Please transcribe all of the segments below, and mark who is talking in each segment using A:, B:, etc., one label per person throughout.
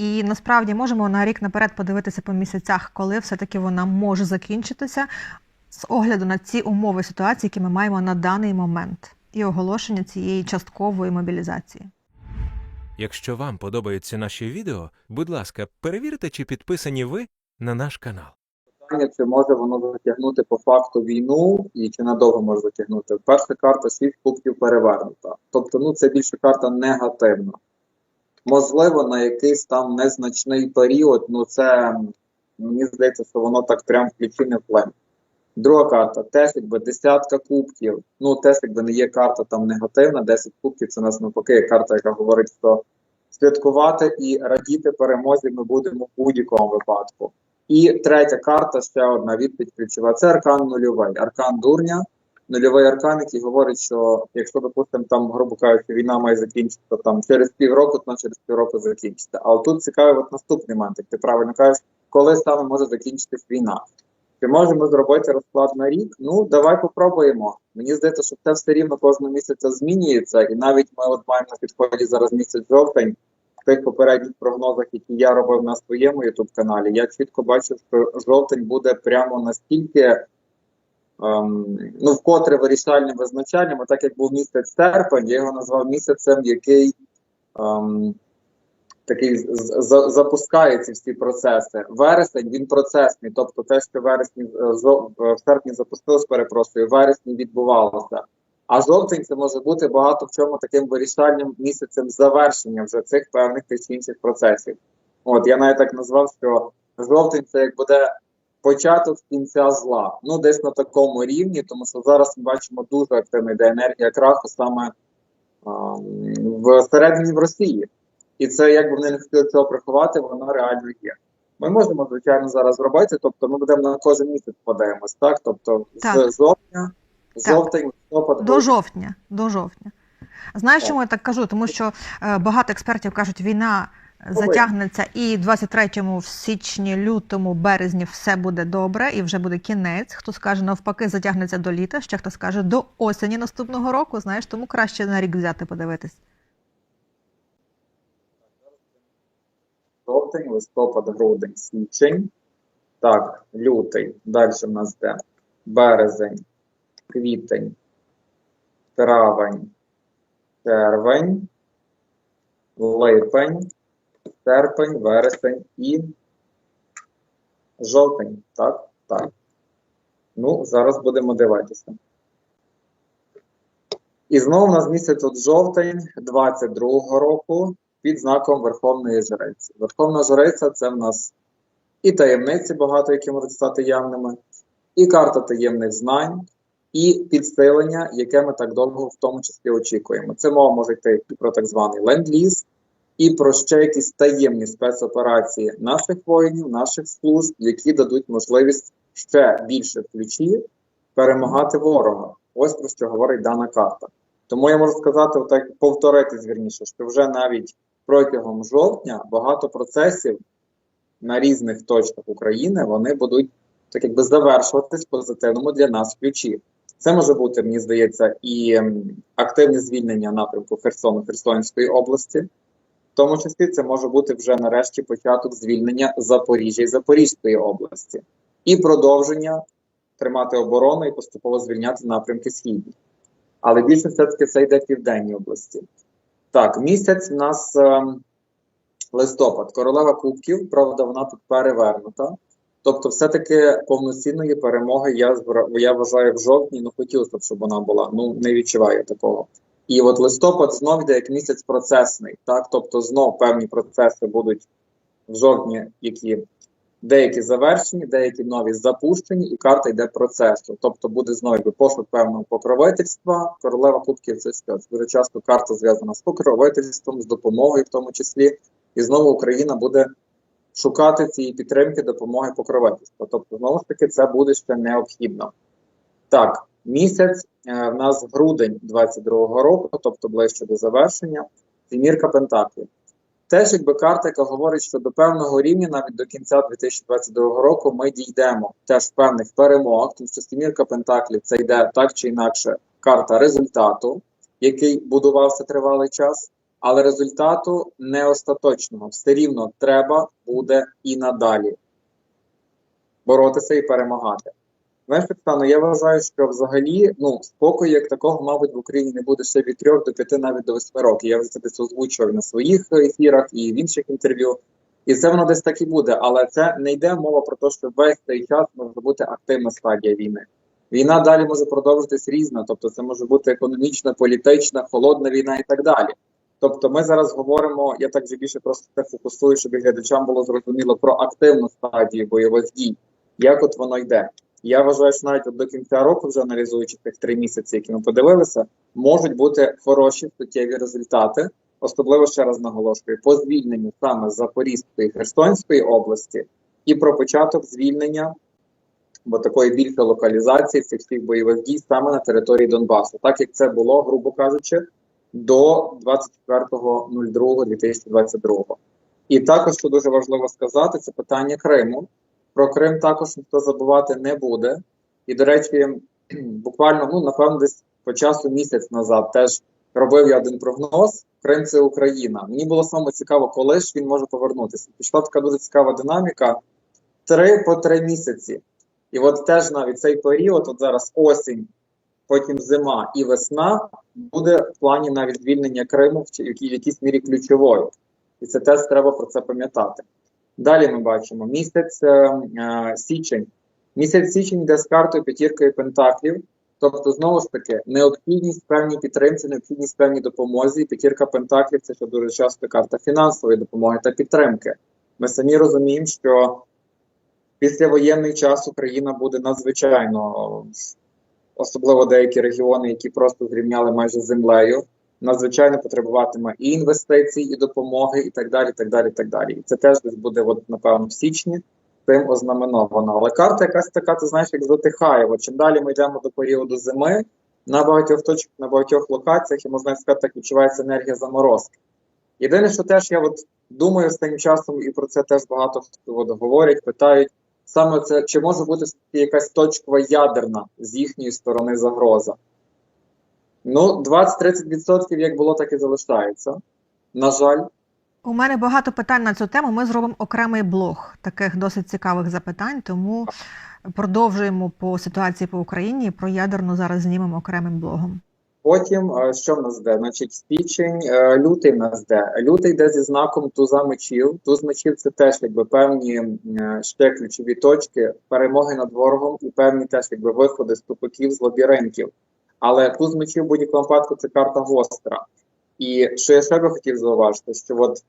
A: І насправді можемо на рік наперед подивитися по місяцях, коли все-таки вона може закінчитися з огляду на ці умови ситуації, які ми маємо на даний момент, і оголошення цієї часткової мобілізації.
B: Якщо вам подобаються наші відео, будь ласка, перевірте, чи підписані ви на наш канал.
C: питання, чи може воно затягнути по факту війну і чи надовго може затягнути. Перша карта 6 кубків перевернута. Тобто, ну це більше карта негативна. Можливо, на якийсь там незначний період, ну це мені здається, що воно так прям в ключі не вплине. Друга карта теж якби десятка кубків. Ну, теж якби не є карта там негативна, 10 кубків це у нас навпаки карта, яка говорить, що святкувати і радіти перемозі ми будемо в будь-якому випадку. І третя карта, ще одна відповідь ключова. Це аркан нульовий. Аркан дурня, нульовий аркан, який говорить, що якщо, допустимо, там, грубо кажучи, війна має закінчитися там через півроку, то через півроку закінчиться. Але тут цікавий от наступний момент, як ти правильно кажеш, коли саме може закінчитись війна. Чи можемо зробити розклад на рік? Ну, давай попробуємо. Мені здається, що це все рівно кожного місяця змінюється, і навіть ми от маємо на підході зараз місяць жовтень. В тих попередніх прогнозах, які я робив на своєму youtube каналі, я чітко бачу, що жовтень буде прямо настільки, ем, ну, вкотре вирішальним визначальним, а так як був місяць серпень, я його назвав місяцем, який ем, такий з- з- запускає ці всі процеси. Вересень він процесний, тобто те, що вересні е, в серпні запустилось, перепрошую, вересні відбувалося. А жовтень це може бути багато в чому таким вирішальним місяцем завершення вже цих певних тих інших процесів. От я навіть так назвав, що жовтень це як буде початок кінця зла. Ну, десь на такому рівні, тому що зараз ми бачимо дуже активна йде енергія краху саме а, в середині в Росії. І це, як би вони не хотіли цього приховати, воно реально є. Ми можемо, звичайно, зараз зробити, тобто ми будемо на кожен місяць подаємось, так? Тобто
A: Так.
C: з жовтня,
A: Так.
C: жовтень, листопад,
A: До жовтня. До жовтня. Знаєш, чому я так кажу? Тому що е, багато експертів кажуть, війна затягнеться, і 23-му, в січні, лютому, березні все буде добре, і вже буде кінець. Хто скаже навпаки, затягнеться до літа, ще хто скаже до осені наступного року. Знаєш, тому краще на рік взяти подивитись.
C: жовтень, листопад, грудень, січень. Так, лютий. Далі в нас де? Березень, квітень, травень, червень, липень, серпень, вересень і жовтень. Так? Так. Ну, зараз будемо дивитися. І знову у нас місяць от жовтень 22-го року під знаком Верховної Жриці. Верховна Жриця це в нас і таємниці багато, які можуть стати явними, і карта таємних знань, і підсилення, яке ми так довго в тому числі очікуємо. Це мова може йти і про так званий ленд-ліз, і про ще якісь таємні спецоперації наших воїнів, наших служб, які дадуть можливість ще більше ключі перемагати ворога. Ось про що говорить дана карта. Тому я можу сказати, отак повторитись вірніше, що вже навіть протягом жовтня багато процесів на різних точках України вони будуть так якби завершуватись позитивному для нас ключі. Це може бути, мені здається, і активне звільнення напрямку Херсону Херсонської області. В тому числі це може бути вже нарешті початок звільнення Запоріжжя і Запорізької області, і продовження тримати оборону і поступово звільняти напрямки східні. Але більше все-таки це йде в південній області. Так, місяць у нас ем, листопад, королева кубків, правда, вона тут перевернута. Тобто, все-таки повноцінної перемоги я, я вважаю в жовтні, ну хотілося б, щоб вона була. Ну, не відчуваю такого. І от листопад знов йде як місяць процесний, так? Тобто знов певні процеси будуть в жовтні, які деякі завершені, деякі нові запущені, і карта йде процесу. Тобто буде знову якби пошук певного покровительства. Королева кубків це що? Дуже часто карта зв'язана з покровительством, з допомогою, в тому числі. І знову Україна буде шукати цієї підтримки, допомоги покровительства. Тобто, знову ж таки, це буде ще необхідно. Так, місяць е, в нас грудень 22-го року, тобто ближче до завершення, Сімірка Пентаклів. Теж якби карта, яка говорить, що до певного рівня, навіть до кінця 2022 року, ми дійдемо теж певних перемог, тому що Сімірка Пентаклів це йде так чи інакше карта результату, який будувався тривалий час. але результату не остаточного. Все рівно треба буде і надалі боротися і перемагати. Знаєш, Оксано, я вважаю, що взагалі ну, спокою як такого, мабуть, в Україні не буде ще від 3 до 5, навіть до 8 років. Я вже це десь озвучував на своїх ефірах і в інших інтерв'ю. І це воно десь так і буде. Але це не йде мова про те, що весь цей час може бути активна стадія війни. Війна далі може продовжитись різна, тобто це може бути економічна, політична, холодна війна і так далі. Тобто, ми зараз говоримо, я так вже більше просто це фокусую, щоб глядачам було зрозуміло про активну стадію бойових дій, як от воно йде. Я вважаю, що навіть до кінця року, вже аналізуючи тих три місяці, які ми подивилися, можуть бути хороші суттєві результати, особливо ще раз наголошую, по звільненню саме Запорізької Херсонської області і про початок звільнення бо такої більшої локалізації цих всіх бойових дій саме на території Донбасу, так як це було, грубо кажучи, до 24.02.2022. І також, що дуже важливо сказати, це питання Криму. Про Крим також ніхто забувати не буде. І, до речі, буквально, ну, напевно, десь по часу місяць назад теж робив я один прогноз. Крим це Україна. Мені було саме цікаво, коли ж він може повернутися. Пішла така дуже цікава динаміка. Три по три місяці. І от теж навіть цей період, от зараз осінь, потім зима і весна, буде в плані навіть звільнення Криму в якійсь мірі ключовою. І це теж треба про це пам'ятати. Далі ми бачимо місяць е, е, січень. Місяць січень йде з картою п'ятіркою пентаклів. Тобто, знову ж таки, необхідність певній підтримці, необхідність певній допомозі. І П'ятірка пентаклів це ще дуже часто карта фінансової допомоги та підтримки. Ми самі розуміємо, що післявоєнний час Україна буде надзвичайно, особливо деякі регіони, які просто зрівняли майже землею, надзвичайно потребуватиме і інвестицій, і допомоги, і так далі. Так далі, так далі. І це теж десь буде, от, напевно, в січні тим ознаменовано. Але карта якась така, ти знаєш, як затихає. От чим далі ми йдемо до періоду зими, на багатьох точках, на багатьох локаціях, і можна сказати, так відчувається енергія заморозки. Єдине, що теж я от думаю останнім часом, і про це теж багато хто от говорять, питають. Саме це чи може бути якась точкова ядерна з їхньої сторони загроза? Ну, 20-30% як було, так і залишається. На жаль,
A: У мене багато питань на цю тему. Ми зробимо окремий блог таких досить цікавих запитань, тому продовжуємо по ситуації по Україні. Про ядерну зараз знімемо окремим блогом.
C: Потім, е, що в нас йде? Значить, січень, е, лютий в нас йде. Лютий йде зі знаком туза мечів. Туз мечів це теж якби певні е, ще ключові точки перемоги над ворогом і певні теж якби виходи з тупиків, з лабіринтів. Але туз мечів в будь-якому випадку це карта гостра. І що я ще би хотів зауважити, що от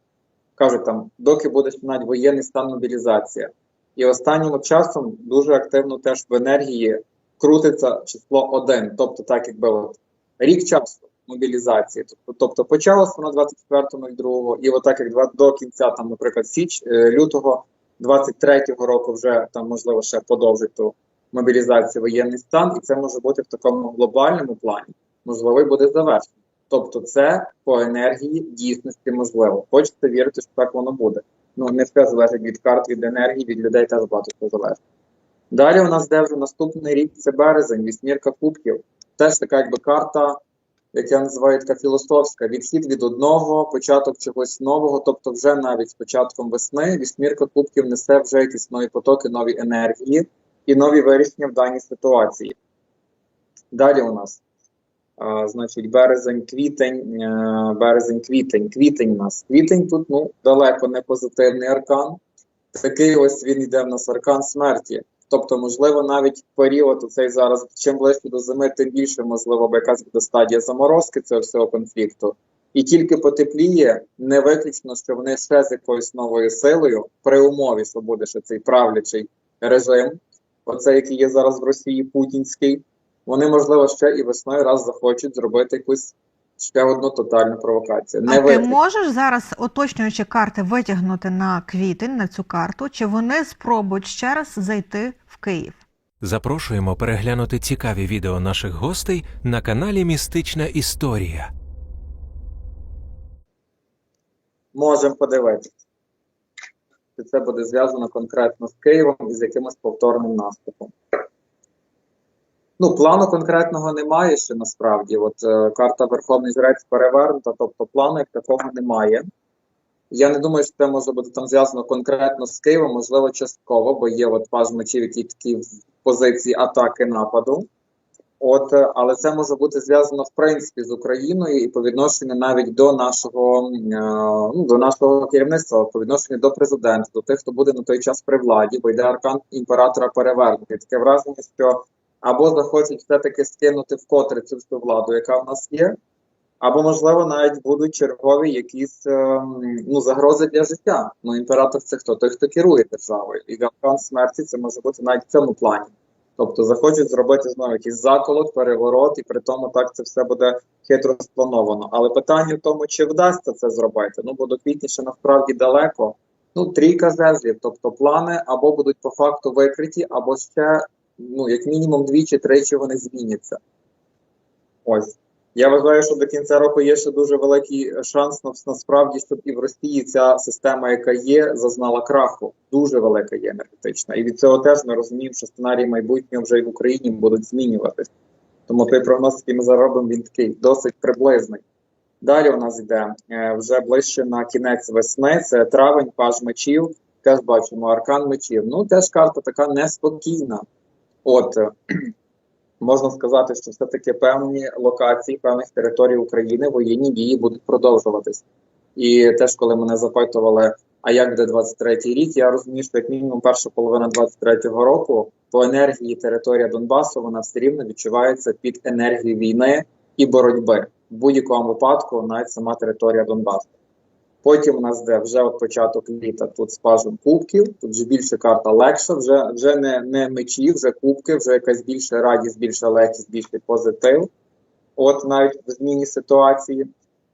C: кажуть там, доки буде навіть воєнний стан мобілізація. І останнім часом дуже активно теж в енергії крутиться число 1. Тобто, так якби от рік часу мобілізації. Тобто, тобто почалося на 24.02, і отак як два- до кінця, там, наприклад, січ е, лютого 23-го року вже там можливо ще подовжить ту мобілізацію воєнний стан, і це може бути в такому глобальному плані. Можливо, буде завершено. Тобто, це по енергії дійсності можливо. Хочете вірити, що так воно буде. Ну не все залежить від карт, від енергії, від людей теж багато що залежить. Далі у нас де вже наступний рік це березень, вісьмірка кубків. Теж така якби карта, як я називаю, така філософська, відхід від одного, початок чогось нового, тобто вже навіть з початком весни вісьмірка кубків несе вже якісь нові потоки, нові енергії і нові вирішення в даній ситуації. Далі у нас, а, значить, березень, квітень, е, березень, квітень, у нас. Квітень тут ну, далеко не позитивний аркан. Такий ось він йде в нас аркан смерті. Тобто, можливо, навіть період оцей зараз, чим ближче до зими, тим більше, можливо, якась буде стадія заморозки цього всього конфлікту. І тільки потепліє, не виключно, що вони ще з якоюсь новою силою, при умові, що буде ще цей правлячий режим, оцей, який є зараз в Росії, путінський, вони, можливо, ще і весною раз захочуть зробити якусь ще одну тотальну провокацію. Не
A: а ти можеш зараз, уточнюючи карти, витягнути на квітень на цю карту, чи вони спробують ще раз зайти в Київ?
B: Запрошуємо переглянути цікаві відео наших гостей на каналі Містична Історія.
C: Можемо подивитися. Чи це буде зв'язано конкретно з Києвом і з якимось повторним наступом. Ну, плану конкретного немає ще насправді. От е, карта Верховний Жрець перевернута, тобто плану як такого немає. Я не думаю, що це може бути там зв'язано конкретно з Києвом, можливо, частково, бо є от паж мечів, який такий в позиції атаки нападу. От, е, але це може бути зв'язано в принципі з Україною і по відношенню навіть до нашого е, ну, до нашого керівництва, по відношенню до президента, до тих, хто буде на той час при владі, бо йде аркан імператора перевернутий. Таке враження, що або захочуть все-таки скинути вкотре цю всю владу, яка в нас є, або, можливо, навіть будуть чергові якісь ем, ну, загрози для життя. Ну, імператор це хто? Той, хто керує державою. І аркан смерті це може бути навіть в цьому плані. Тобто захочуть зробити знову якийсь заколот, переворот, і при тому так це все буде хитро сплановано. Але питання в тому, чи вдасться це зробити. Ну, бо до квітня ще насправді далеко. Ну, трійка жезлів, тобто плани або будуть по факту викриті, або ще, ну, як мінімум, двічі-тричі вони зміняться. Ось. Я вважаю, що до кінця року є ще дуже великий шанс на- насправді, щоб і в Росії ця система, яка є, зазнала краху. Дуже велика є енергетична. І від цього теж ми розуміємо, що сценарії майбутнього вже і в Україні будуть змінюватися. Тому той прогноз, який ми зараз робимо, він такий досить приблизний. Далі у нас йде е, вже ближче на кінець весни. Це травень, паж мечів. Теж бачимо аркан мечів. Ну, теж карта така неспокійна. От можна сказати, що все-таки певні локації, певних територій України воєнні дії будуть продовжуватись. І теж, коли мене запитували, а як буде 23-й рік, я розумію, що як мінімум перша половина 23-го року по енергії територія Донбасу вона все рівно відчувається під енергією війни і боротьби. В будь-якому випадку навіть сама територія Донбасу. Потім у нас де вже от початок літа тут з пажем кубків, тут вже більше карта легша, вже, вже не, не мечі, вже кубки, вже якась більша радість, більша легкість, більший позитив. От навіть в зміні ситуації.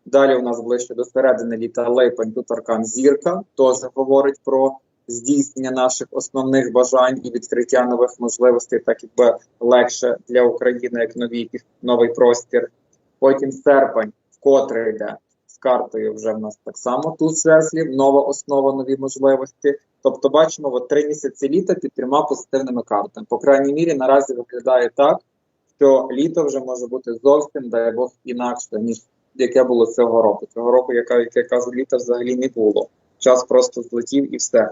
C: Далі у нас ближче до середини літа липень, тут аркан зірка, теж говорить про здійснення наших основних бажань і відкриття нових можливостей, так якби легше для України, як нові, якийсь новий простір. Потім серпень, вкотре йде картою вже в нас так само тут жезлів, нова основа, нові можливості. Тобто бачимо от три місяці літа під трьома позитивними картами. По крайній мірі наразі виглядає так, що літо вже може бути зовсім, дай Бог, інакше, ніж яке було цього року. Цього року, яка, я кажу, літа взагалі не було. Час просто злетів і все.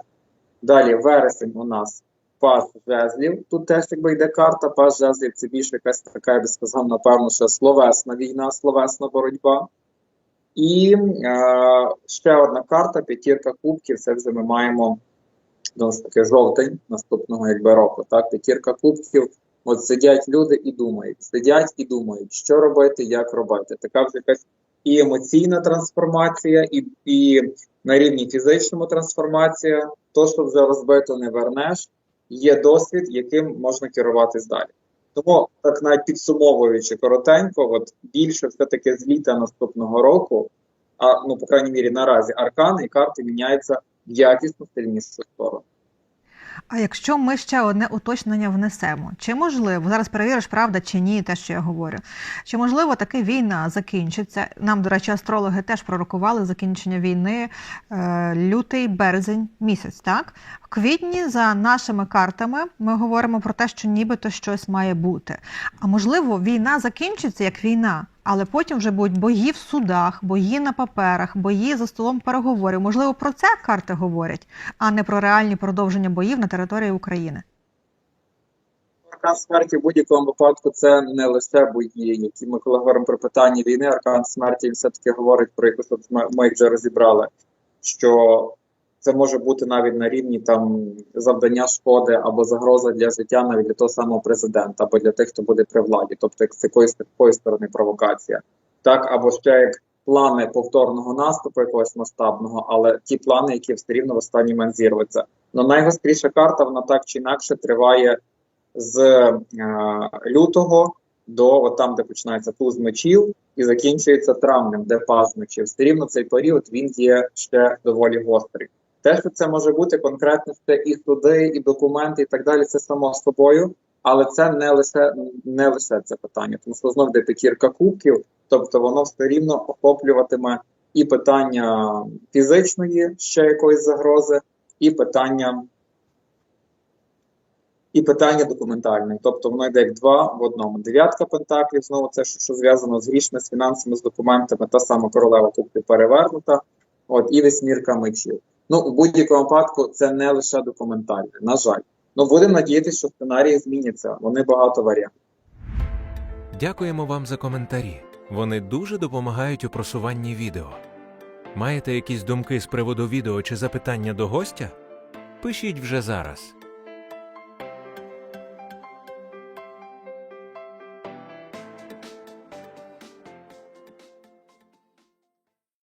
C: Далі, вересень у нас пас жезлів. Тут теж якби йде карта, пас жезлів це більше якась така, я би сказав, напевно, що словесна війна, словесна боротьба. І е, ще одна карта, п'ятірка кубків. Це вже ми маємо знову таки жовтень наступного якби року. Так, п'ятірка кубків. От сидять люди і думають, сидять і думають, що робити, як робити. Така вже якась і емоційна трансформація, і, і на рівні фізичному трансформація. То, що вже розбито, не вернеш. Є досвід, яким можна керуватись далі. Тому, так навіть підсумовуючи коротенько, от більше все-таки з літа наступного року, а ну, по крайній мірі, наразі аркани і карти міняються в якісно сильнішу сторону.
A: А якщо ми ще одне уточнення внесемо, чи можливо зараз перевіриш, правда чи ні, те, що я говорю, чи можливо таки війна закінчиться? Нам, до речі, астрологи теж пророкували закінчення війни е, лютий, березень місяць. Так в квітні за нашими картами ми говоримо про те, що нібито щось має бути. А можливо, війна закінчиться як війна. Але потім вже будуть бої в судах, бої на паперах, бої за столом переговорів. Можливо, про це карти говорять, а не про реальні продовження боїв на території України.
C: Аркан смерті в будь-якому випадку це не лише бої, які ми коли говоримо про питання війни, аркан смерті все-таки говорить про якусь, от ми їх вже розібрали, що це може бути навіть на рівні там завдання шкоди або загроза для життя навіть для того самого президента, або для тих, хто буде при владі, тобто з якоїсь такої сторони провокація, так або ще як плани повторного наступу якогось масштабного, але ті плани, які все рівно в останній момент зірвуться. Ну найгостріша карта, вона так чи інакше триває з е, лютого до от там, де починається туз мечів, і закінчується травнем, де паз мечів. Все рівно цей період він є ще доволі гострий. Те, що це може бути конкретно ще і суди, і документи, і так далі, це само собою, але це не лише не лише це питання, тому що знову йде п'ятірка кубків, тобто воно все рівно охоплюватиме і питання фізичної ще якоїсь загрози, і питання і питання документальне. Тобто воно йде як два в одному. Дев'ятка пентаклів, знову це, що, що зв'язано з грішми, з фінансами, з документами, та сама королева кубків перевернута, от, і вісьмірка мечів. Ну, у будь-якому випадку це не лише документальне, на жаль. Ну, будемо надіятися, що сценарії зміняться. Вони багато варіантів.
B: Дякуємо вам за коментарі. Вони дуже допомагають у просуванні відео. Маєте якісь думки з приводу відео чи запитання до гостя? Пишіть вже зараз.